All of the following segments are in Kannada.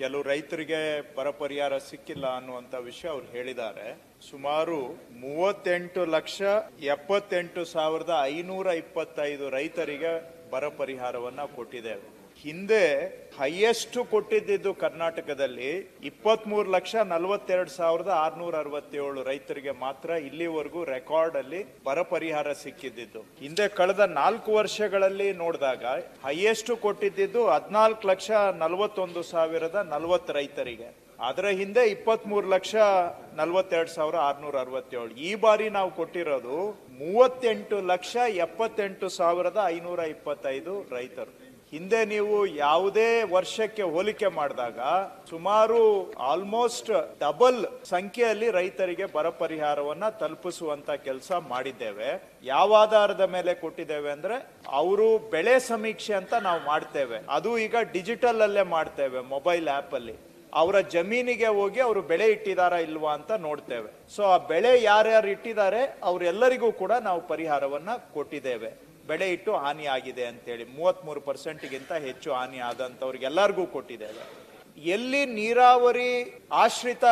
ಕೆಲವು ರೈತರಿಗೆ ಬರ ಪರಿಹಾರ ಸಿಕ್ಕಿಲ್ಲ ಅನ್ನುವಂತ ವಿಷಯ ಅವ್ರು ಹೇಳಿದ್ದಾರೆ. ಸುಮಾರು ಮೂವತ್ತೆಂಟು ಲಕ್ಷ ಎಪ್ಪತ್ತೆಂಟು ಸಾವಿರದ ಐನೂರ ಇಪ್ಪತ್ತೈದು ರೈತರಿಗೆ ಬರ ಪರಿಹಾರವನ್ನ ಕೊಟ್ಟಿದ್ದೇವೆ ಹಿಂದೆ ಹೈಯೆಸ್ಟ್ ಕೊಟ್ಟಿದ್ದು ಕರ್ನಾಟಕದಲ್ಲಿ ಇಪ್ಪತ್ಮೂರು ಲಕ್ಷ ನಲವತ್ತೆರಡು ಸಾವಿರದ ಆರ್ನೂರ ಅರವತ್ತೇಳು ರೈತರಿಗೆ ಮಾತ್ರ ಇಲ್ಲಿವರೆಗೂ ರೆಕಾರ್ಡ್ ಅಲ್ಲಿ ಬರ ಪರಿಹಾರ ಸಿಕ್ಕಿದ್ದು ಹಿಂದೆ ಕಳೆದ ನಾಲ್ಕು ವರ್ಷಗಳಲ್ಲಿ ನೋಡಿದಾಗ ಹೈಯೆಸ್ಟ್ ಕೊಟ್ಟಿದ್ದು ಹದಿನಾಲ್ಕು ಲಕ್ಷ ನಲವತ್ತೊಂದು ಸಾವಿರದ ನಲವತ್ತು ರೈತರಿಗೆ. ಅದರ ಹಿಂದೆ ಇಪ್ಪತ್ಮೂರು ಲಕ್ಷ ನಲವತ್ತೆರಡು ಸಾವಿರ ಆರ್ನೂರ ಅರವತ್ತೇಳು. ಈ ಬಾರಿ ನಾವು ಕೊಟ್ಟಿರೋದು ಮೂವತ್ತೆಂಟು ಲಕ್ಷ ಎಪ್ಪತ್ತೆಂಟು ಸಾವಿರದ ಐನೂರ ಇಪ್ಪತ್ತೈದು ರೈತರು. ಹಿಂದೆ ನೀವು ಯಾವುದೇ ವರ್ಷಕ್ಕೆ ಹೋಲಿಕೆ ಮಾಡಿದಾಗ ಸುಮಾರು ಆಲ್ಮೋಸ್ಟ್ ಡಬಲ್ ಸಂಖ್ಯೆಯಲ್ಲಿ ರೈತರಿಗೆ ಬರ ಪರಿಹಾರವನ್ನ ತಲುಪಿಸುವಂತ ಕೆಲಸ ಮಾಡಿದ್ದೇವೆ. ಯಾವ ಆಧಾರದ ಮೇಲೆ ಕೊಟ್ಟಿದ್ದೇವೆ ಅಂದ್ರೆ ಅವರು ಬೆಳೆ ಸಮೀಕ್ಷೆ ಅಂತ ನಾವು ಮಾಡ್ತೇವೆ. ಅದು ಈಗ ಡಿಜಿಟಲ್ ಅಲ್ಲೇ ಮಾಡ್ತೇವೆ ಮೊಬೈಲ್ ಆಪ್ ಅಲ್ಲಿ. ಅವರ ಜಮೀನಿಗೆ ಹೋಗಿ ಅವರು ಬೆಳೆ ಇಟ್ಟಿದಾರಾ ಇಲ್ವಾ ಅಂತ ನೋಡ್ತೇವೆ. ಸೊ ಆ ಬೆಳೆ ಯಾರ್ಯಾರು ಇಟ್ಟಿದ್ದಾರೆ, ಅವರೆಲ್ಲರಿಗೂ ಕೂಡ ನಾವು ಪರಿಹಾರವನ್ನ ಕೊಟ್ಟಿದ್ದೇವೆ. ಬೆಳೆ ಇಟ್ಟು ಹಾನಿ ಆಗಿದೆ ಅಂತೇಳಿ, ಮೂವತ್ಮೂರು ಪರ್ಸೆಂಟ್ಗಿಂತ ಹೆಚ್ಚು ಹಾನಿ ಆದಂಥವ್ರಿಗೆಲ್ಲರಿಗೂ ಕೊಟ್ಟಿದ್ದೇವೆ. ಎಲ್ಲಿ ನೀರಾವರಿ ಆಶ್ರಿತ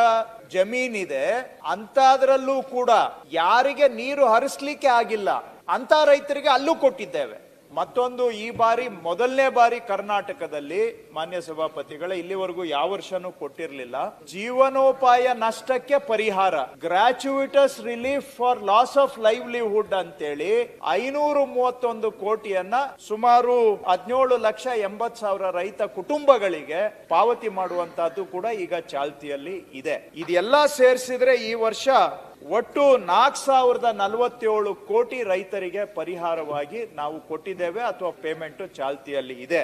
ಜಮೀನಿದೆ ಅಂತಾದ್ರಲ್ಲೂ ಕೂಡ ಯಾರಿಗೆ ನೀರು ಹರಿಸ್ಲಿಕ್ಕೆ ಆಗಿಲ್ಲ ಅಂತ ರೈತರಿಗೆ ಅಲ್ಲೂ ಕೊಟ್ಟಿದ್ದೇವೆ. ಮತ್ತೊಂದು, ಈ ಬಾರಿ ಮೊದಲನೇ ಬಾರಿ ಕರ್ನಾಟಕದಲ್ಲಿ ಮಾನ್ಯ ಸಭಾಪತಿಗಳ, ಇಲ್ಲಿವರೆಗೂ ಯಾವ ವರ್ಷನೂ ಕೊಟ್ಟಿರಲಿಲ್ಲ. ಜೀವನೋಪಾಯ ನಷ್ಟಕ್ಕೆ ಪರಿಹಾರ gratuitous relief for loss of livelihood ಅಂತೇಳಿ ಐನೂರು ಮೂವತ್ತೊಂದು ಕೋಟಿಯನ್ನ ಸುಮಾರು ಹದಿನೇಳು ಲಕ್ಷ ಎಂಬತ್ ಸಾವಿರ ರೈತ ಕುಟುಂಬಗಳಿಗೆ ಪಾವತಿ ಮಾಡುವಂತಹದ್ದು ಕೂಡ ಈಗ ಚಾಲ್ತಿಯಲ್ಲಿ ಇದೆ. ಇದೆಲ್ಲ ಸೇರಿಸಿದ್ರೆ ಈ ವರ್ಷ ಒಟ್ಟು ನಾಲ್ಕು ಸಾವಿರದ ನಲವತ್ತೇಳು ಕೋಟಿ ರೈತರಿಗೆ ಪರಿಹಾರವಾಗಿ ನಾವು ಕೊಟ್ಟಿದ್ದೇವೆ ಅಥವಾ ಪೇಮೆಂಟ್ ಚಾಲ್ತಿಯಲ್ಲಿ ಇದೆ.